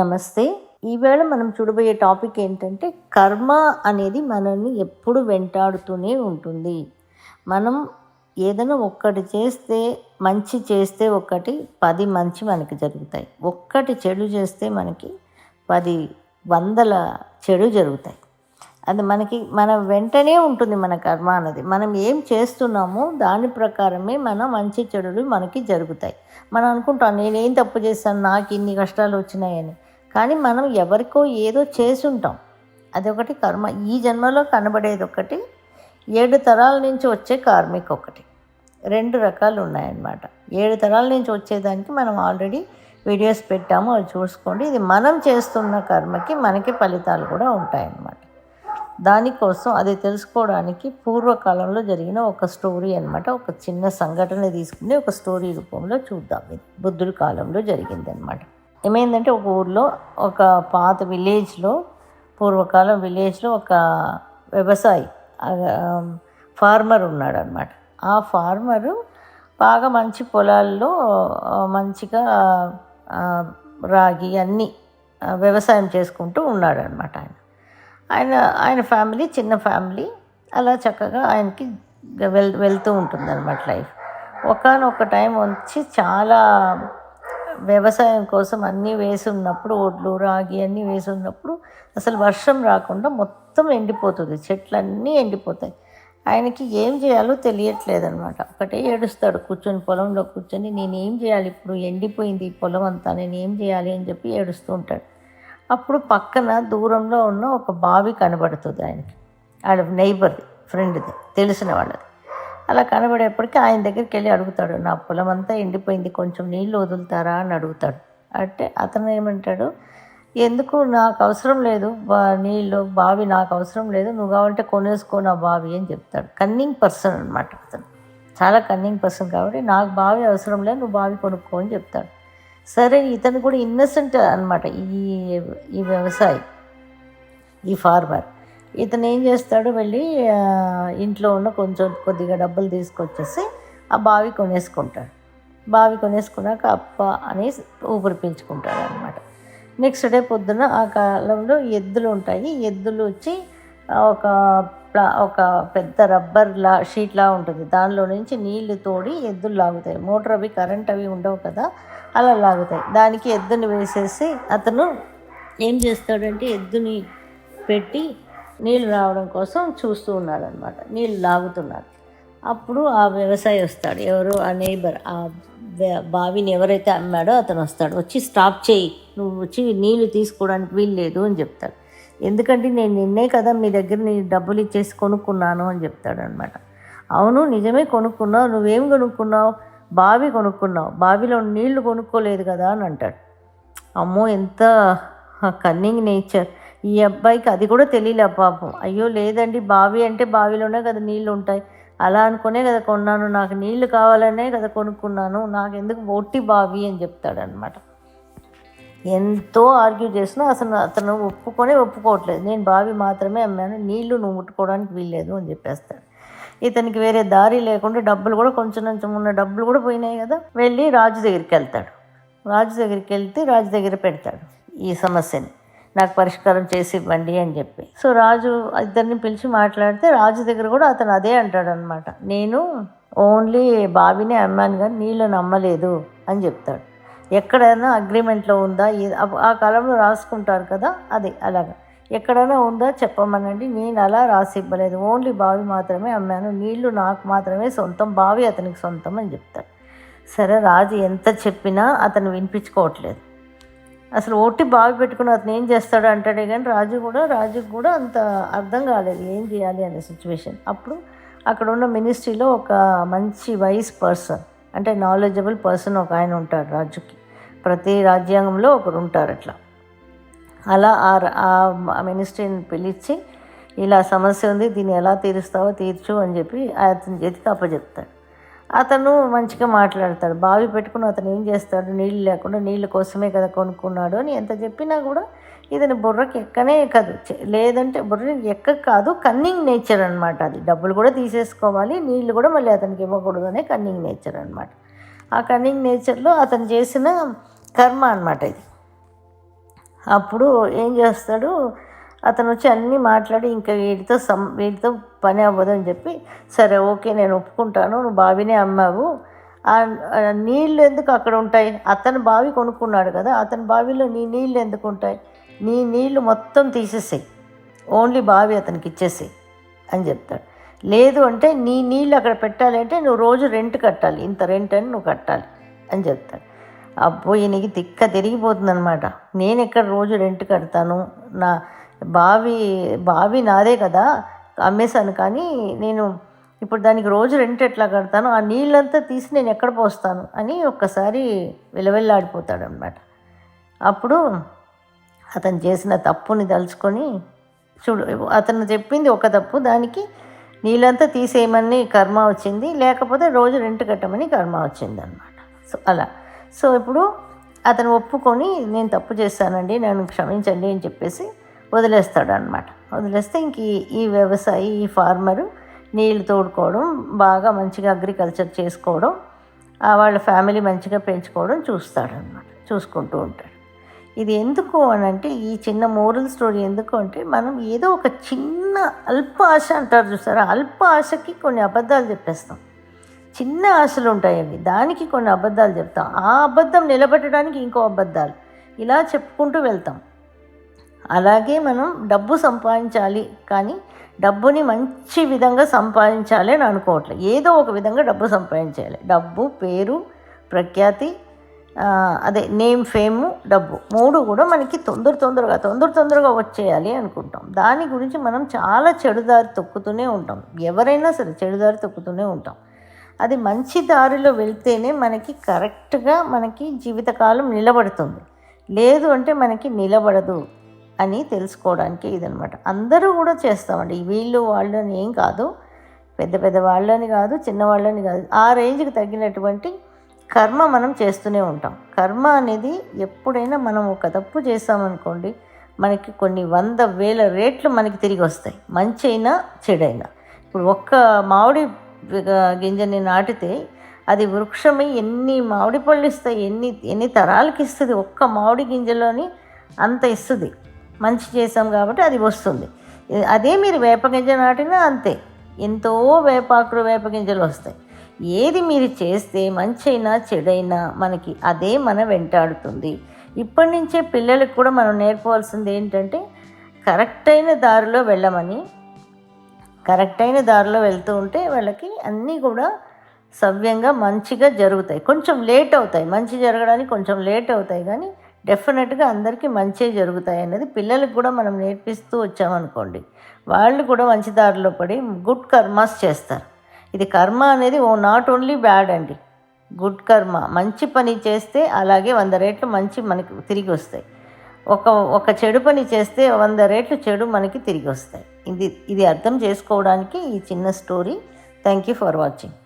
నమస్తే. ఈవేళ మనం చూడబోయే టాపిక్ ఏంటంటే కర్మ అనేది మనల్ని ఎప్పుడు వెంటాడుతూనే ఉంటుంది. మనం ఏదైనా ఒక్కటి చేస్తే మంచి చేస్తే ఒకటి పది మంచి మనకి జరుగుతాయి. ఒక్కటి చెడు చేస్తే మనకి పది వందల చెడు జరుగుతాయి. అది మనకి మన వెంటనే ఉంటుంది మన కర్మ అన్నది. మనం ఏం చేస్తున్నామో దాని ప్రకారమే మన మంచి చెడులు మనకి జరుగుతాయి. మనం అనుకుంటాం నేనేం తప్పు చేస్తాను నాకు ఇన్ని కష్టాలు వచ్చినాయని. కానీ మనం ఎవరికో ఏదో చేసి ఉంటాం అదొకటి కర్మ. ఈ జన్మలో కనబడేది ఒకటి ఏడు తరాల నుంచి వచ్చే కార్మిక్ ఒకటి రెండు రకాలు ఉన్నాయన్నమాట ఏడు తరాల నుంచి వచ్చేదానికి మనం ఆల్రెడీ వీడియోస్ పెట్టాము అది చూసుకోండి. ఇది మనం చేస్తున్న కర్మకి మనకి ఫలితాలు కూడా ఉంటాయన్నమాట. దానికోసం అది తెలుసుకోవడానికి పూర్వకాలంలో జరిగిన ఒక స్టోరీ అనమాట ఒక చిన్న సంఘటన తీసుకుని ఒక స్టోరీ రూపంలో చూద్దాం. ఇది బుద్ధుడి కాలంలో జరిగిందనమాట ఏమైందంటే ఒక ఊర్లో ఒక పాత విలేజ్లో పూర్వకాలం విలేజ్లో ఒక వ్యవసాయి ఫార్మర్ ఉన్నాడు అనమాట ఆ ఫార్మరు బాగా మంచి పొలాల్లో మంచిగా రాగి అన్నీ వ్యవసాయం చేసుకుంటూ ఉన్నాడు అనమాట ఆయన. ఆయన ఆయన ఫ్యామిలీ చిన్న ఫ్యామిలీ అలా చక్కగా ఆయనకి వెల్ వెళ్తూ ఉంటుంది అనమాట లైఫ్. ఒకనొక టైం వచ్చి చాలా వ్యవసాయం కోసం అన్నీ వేసి ఉన్నప్పుడు ఒడ్లు రాగి అన్నీ వేసి ఉన్నప్పుడు అసలు వర్షం రాకుండా మొత్తం ఎండిపోతుంది. చెట్లన్నీ ఎండిపోతాయి. ఆయనకి ఏం చేయాలో తెలియట్లేదు అనమాట ఒకటే ఏడుస్తాడు కూర్చొని పొలంలో కూర్చొని నేను ఏం చేయాలి ఇప్పుడు? ఎండిపోయింది ఈ పొలం అంతా నేను ఏం చేయాలి? అని చెప్పి ఏడుస్తూ ఉంటాడు. అప్పుడు పక్కన దూరంలో ఉన్న ఒక బావి కనబడుతుంది ఆయనకి. వాళ్ళ నైబర్ది ఫ్రెండ్ది తెలిసిన వాళ్ళది. అలా కనబడేప్పటికీ ఆయన దగ్గరికి వెళ్ళి అడుగుతాడు నా పొలం అంతా ఎండిపోయింది కొంచెం నీళ్ళు వదులుతారా? అని అడుగుతాడు. అంటే అతను ఏమంటాడు ఎందుకు నాకు అవసరం లేదు బా- నీళ్ళు బావి నాకు అవసరం లేదు నువ్వు కావాలంటే కొనేసుకో నా బావి అని చెప్తాడు. కన్నింగ్ పర్సన్ అనమాట అతను. చాలా కన్నింగ్ పర్సన్ కాబట్టి నాకు బావి అవసరం లేదు నువ్వు బావి కొనుక్కో అని చెప్తాడు. సరే ఇతను కూడా ఇన్నసెంట్ అనమాట ఈ ఈ వ్యవసాయి ఈ ఫార్మర్ ఇతను ఏం చేస్తాడు వెళ్ళి ఇంట్లో ఉన్న కొంచెం కొద్దిగా డబ్బులు తీసుకొచ్చేసి ఆ బావి కొనేసుకుంటాడు. బావి కొనేసుకున్నాక అప్ప అని ఊపిరి పీల్చుకుంటాడు అనమాట నెక్స్ట్ డే పొద్దున ఆ కాలంలో ఎద్దులు ఉంటాయి. ఎద్దులు వచ్చి ఒక ప్లా- ఒక పెద్ద రబ్బర్ లా షీట్లా ఉంటుంది. దానిలో నుంచి నీళ్ళు తోడి ఎద్దులు లాగుతాయి. మోటార్ అవి కరెంట్ అవి ఉండవు కదా అలా లాగుతాయి. దానికి ఎద్దుని వేసేసి అతను ఏం చేస్తాడంటే ఎద్దుని పెట్టి నీళ్ళు రావడం కోసం చూస్తూ ఉన్నాడు అనమాట నీళ్ళు లాగుతున్నాడు అప్పుడు ఆ వ్యవసాయి వస్తాడు. ఎవరు? ఆ నేబర్ ఆ బావిని ఎవరైతే అమ్మాడో అతను వస్తాడు. వచ్చి స్టాప్ చేయి. నువ్వు వచ్చి నీళ్ళు తీసుకోవడానికి వీలు లేదు అని చెప్తాడు. ఎందుకంటే నేను నిన్నే కదా మీ దగ్గర నేను డబ్బులు ఇచ్చేసి కొనుక్కున్నాను అని చెప్తాడు అనమాట అవును నిజమే కొనుక్కున్నావు. నువ్వేం కొనుక్కున్నావు? బావి కొనుక్కున్నావు. బావిలో నీళ్ళు కొనుక్కోలేదు కదా అని అంటాడు. అమ్మో ఎంత కన్నింగ్ నేచర్ ఈ అబ్బాయికి అది కూడా తెలియలే పాపం. అయ్యో లేదండి బావి అంటే బావిలోనే కదా నీళ్ళు ఉంటాయి అలా అనుకునే కదా కొన్నాను నాకు నీళ్ళు కావాలనే కదా కొనుక్కున్నాను నాకు ఎందుకు ఒట్టి బావి అని చెప్తాడనమాట ఎంతో ఆర్గ్యూ చేసినా అసలు అతను ఒప్పుకొనే ఒప్పుకోవట్లేదు. నేను బావి మాత్రమే అమ్మాను నీళ్ళు నువ్వు ముట్టుకోవడానికి వీల్లేదు అని చెప్పేస్తాడు. ఇతనికి వేరే దారి లేకుండా డబ్బులు కూడా కొంచెం కొంచెం ఉన్న డబ్బులు కూడా పోయినాయి కదా. వెళ్ళి రాజు దగ్గరికి వెళ్తాడు. రాజు దగ్గరికి వెళ్తే రాజు దగ్గర పెడతాడు ఈ సమస్యని. నాకు పరిష్కారం చేసి ఇవ్వండి అని చెప్పి. సో రాజు ఇద్దరిని పిలిచి మాట్లాడితే రాజు దగ్గర కూడా అతను అదే అంటాడు అనమాట నేను ఓన్లీ బావినే అమ్మాను కానీ నీళ్ళని అమ్మలేదు అని చెప్తాడు. ఎక్కడైనా అగ్రిమెంట్లో ఉందా? ఆ- కాలంలో రాసుకుంటారు కదా అది అలాగా. ఎక్కడైనా ఉందా? చెప్పమనండి. నేను అలా రాసి ఇవ్వలేదు. ఓన్లీ బావి మాత్రమే అమ్మాను నీళ్ళు నాకు మాత్రమే సొంతం బావి అతనికి సొంతం అని చెప్తాడు. సరే రాజు ఎంత చెప్పినా అతను వినిపించుకోవట్లేదు. అసలు ఓటి బావి పెట్టుకుని అతను ఏం చేస్తాడు అంటాడే కానీ రాజు కూడా రాజుకు కూడా అంత అర్థం కాలేదు ఏం చేయాలి అనే సిచ్యువేషన్ అప్పుడు అక్కడ ఉన్న మినిస్ట్రీలో ఒక మంచి వైస్ పర్సన్ అంటే నాలెడ్జబుల్ పర్సన్ ఒక ఆయన ఉంటాడు రాజుకి. ప్రతి రాజ్యాంగంలో ఒకరు ఉంటారు అట్లా. అలా ఆ ఆ మినిస్ట్రీని పిలిచి ఇలా సమస్య ఉంది దీన్ని ఎలా తీరుస్తావో తీర్చు అని చెప్పి అతని చేతికి అప్పచెప్తాడు అతను మంచిగా మాట్లాడతాడు. బావి పెట్టుకుని అతను ఏం చేస్తాడు? నీళ్ళు లేకుండా నీళ్ళ కోసమే కదా కొనుక్కున్నాడు అని ఎంత చెప్పినా కూడా ఇతని బుర్రకి ఎక్కనే ఎక్కదు. లేదంటే బుర్రకి ఎక్క కాదు కన్నింగ్ నేచర్ అనమాట అది. డబ్బులు కూడా తీసేసుకోవాలి నీళ్ళు కూడా మళ్ళీ అతనికి ఇవ్వకూడదు అనే కన్నింగ్ నేచర్ అనమాట ఆ కన్నింగ్ నేచర్లో అతను చేసిన కర్మ అనమాట ఇది. అప్పుడు ఏం చేస్తాడు? అతను వచ్చి అన్నీ మాట్లాడి ఇంకా వీటితో సం వీటితో పని అవ్వదు అని చెప్పి సరే ఓకే నేను ఒప్పుకుంటాను నువ్వు బావినే అమ్మావు. ఆ నీళ్ళు ఎందుకు అక్కడ ఉంటాయి? అతను బావి కొనుక్కున్నాడు కదా అతని బావిలో నీ నీళ్ళు ఎందుకు ఉంటాయి? నీ నీళ్ళు మొత్తం తీసేసాయి. ఓన్లీ బావి అతనికి ఇచ్చేసాయి అని చెప్తాడు. లేదు అంటే నీ నీళ్ళు అక్కడ పెట్టాలి అంటే నువ్వు రోజు రెంట్ కట్టాలి ఇంత రెంట్ అని నువ్వు కట్టాలి అని చెప్తాడు. అబ్బో ఈయనకి తిక్క తిరిగిపోతుంది అనమాట నేను ఎక్కడ రోజు రెంట్ కడతాను? నా బావి బావి నాదే కదా అమ్మేశాను. కానీ నేను ఇప్పుడు దానికి రోజు రెంట్ ఎట్లా కడతాను ఆ నీళ్ళంతా తీసి నేను ఎక్కడ పోస్తాను అని ఒక్కసారి విలవెల్లాడిపోతాడు అనమాట అప్పుడు అతను చేసిన తప్పుని తలుచుకొని చూడు అతను చెప్పింది ఒక తప్పు దానికి నీళ్ళంతా తీసేయమని కర్మ వచ్చింది లేకపోతే రోజు రెంట్ కట్టమని కర్మ వచ్చింది అనమాట సో అలా. సో ఇప్పుడు అతను ఒప్పుకొని నేను తప్పు చేస్తానండి నన్ను క్షమించండి అని చెప్పేసి వదిలేస్తాడు అనమాట వదిలేస్తే ఇంక ఈ- వ్యవసాయ వ్యవసాయి ఈ ఫార్మరు నీళ్ళు తోడుకోవడం బాగా మంచిగా అగ్రికల్చర్ చేసుకోవడం ఆ వాళ్ళ ఫ్యామిలీ మంచిగా పెంచుకోవడం చూస్తాడు అనమాట చూసుకుంటూ ఉంటాడు. ఇది ఎందుకు అని అంటే ఈ చిన్న మోరల్ స్టోరీ ఎందుకు అంటే మనం ఏదో ఒక చిన్న అల్ప ఆశ అంటారు చూసారా? అల్ప ఆశకి కొన్ని అబద్ధాలు చెప్పేస్తాం. చిన్న ఆశలు ఉంటాయి అవి. దానికి కొన్ని అబద్ధాలు చెప్తాం. ఆ అబద్ధం నిలబెట్టడానికి ఇంకో అబద్ధాలు. ఇలా చెప్పుకుంటూ వెళ్తాం. అలాగే మనం డబ్బు సంపాదించాలి కానీ డబ్బుని మంచి విధంగా సంపాదించాలి అని అనుకోవట్లేదు ఏదో ఒక విధంగా డబ్బు సంపాదించాలి డబ్బు పేరు ప్రఖ్యాతి అదే నేమ్ ఫేము డబ్బు మూడు కూడా మనకి తొందర తొందరగా తొందర తొందరగా వచ్చేయాలి అనుకుంటాం. దాని గురించి మనం చాలా చెడుదారి తొక్కుతూనే ఉంటాం. ఎవరైనా సరే చెడుదారి తొక్కుతూనే ఉంటాం. అది మంచి దారిలో వెళ్తేనే మనకి కరెక్ట్గా మనకి జీవితకాలం నిలబడుతుంది. లేదు అంటే మనకి నిలబడదు. అని తెలుసుకోవడానికి ఇదనమాట అందరూ కూడా చేస్తామండి. వీళ్ళు వాళ్ళు అని ఏం కాదు. పెద్ద పెద్ద వాళ్ళని కాదు చిన్నవాళ్ళని కాదు. ఆ రేంజ్కి తగినటువంటి కర్మ మనం చేస్తూనే ఉంటాం. కర్మ అనేది ఎప్పుడైనా మనం ఒక తప్పు చేసామనుకోండి మనకి కొన్ని వంద వేల రేట్లు మనకి తిరిగి వస్తాయి. మంచి అయినా చెడైనా. ఇప్పుడు ఒక్క మామిడి గింజని నాటితే అది వృక్షమై ఎన్ని మామిడి పళ్ళు ఇస్తాయి ఎన్ని ఎన్ని తరాలకి ఇస్తుంది ఒక్క మామిడి గింజలోని అంత ఇస్తుంది. మంచి చేసాం కాబట్టి అది వస్తుంది. అదే మీరు వేపగింజ నాటినా అంతే. ఎంతో వేపాకులు వేప గింజలు వస్తాయి. ఏది మీరు చేస్తే మంచైనా చెడైనా మనకి అదే మన వెంటాడుతుంది. ఇప్పటి నుంచే పిల్లలకు కూడా మనం నేర్పవలసింది ఏంటంటే కరెక్ట్ అయిన దారిలో వెళ్ళమని కరెక్ట్ అయిన దారిలో వెళ్తూ ఉంటే వాళ్ళకి అన్నీ కూడా సవ్యంగా మంచిగా జరుగుతాయి. కొంచెం లేట్ అవుతాయి. మంచి జరగడానికి కొంచెం లేట్ అవుతాయి కానీ డెఫినెట్గా అందరికీ మంచి జరుగుతాయి అనేది పిల్లలకు కూడా మనం నేర్పిస్తూ వచ్చామనుకోండి. వాళ్ళు కూడా మంచి దారిలో పడి గుడ్ కర్మాస్ చేస్తారు. ఇది కర్మ అనేది ఓ నాట్ ఓన్లీ బ్యాడ్ అండి. గుడ్ కర్మ మంచి పని చేస్తే అలాగే వంద రేట్లు మంచి మనకి తిరిగి వస్తాయి. ఒక ఒక చెడు పని చేస్తే వంద రేట్లు చెడు మనకి తిరిగి వస్తాయి. ఇది ఇది అర్థం చేసుకోవడానికి ఈ చిన్న story. Thank you for watching.